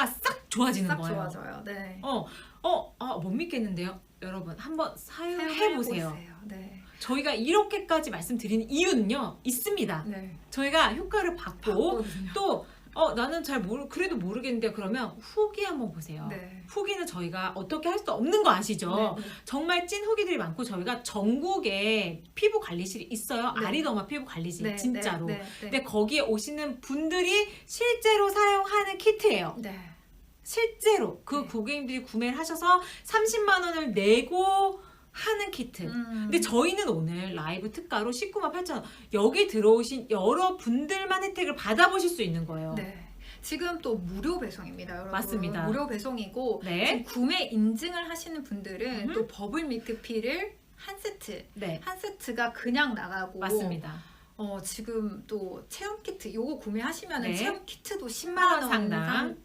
피부가 싹 좋아지는 싹 거예요. 좋아져요. 네. 어, 어, 아, 못 믿겠는데요. 여러분 한번 사용해 보세요. 네. 저희가 이렇게까지 말씀드리는 이유는요 있습니다. 네. 저희가 효과를 받고 봤거든요. 또 어, 나는 잘 모르 그래도 모르겠는데 그러면 후기 한번 보세요. 네. 후기는 저희가 어떻게 할 수 없는 거 아시죠? 네, 네. 정말 찐 후기들이 많고 저희가 전국에 피부 관리실이 있어요. 네. 아리더마 피부 관리실 네, 진짜로. 네, 네, 네. 근데 거기에 오시는 분들이 실제로 사용하는 키트예요. 네. 실제로 그 네. 고객님들이 구매를 하셔서 30만 원을 내고 하는 키트. 음. 근데 저희는 오늘 라이브 특가로 19만 8천 원 여기 들어오신 여러 분들만 혜택을 받아보실 수 있는 거예요. 네. 지금 또 무료 배송입니다, 여러분. 맞습니다. 무료 배송이고 네. 지금 구매 인증을 하시는 분들은 음흠. 또 버블 밀크피를 한 세트, 네. 한 세트가 그냥 나가고 맞습니다. 어, 지금 또 체험 키트 요거 구매하시면 네. 체험 키트도 10만 10만 원. 상당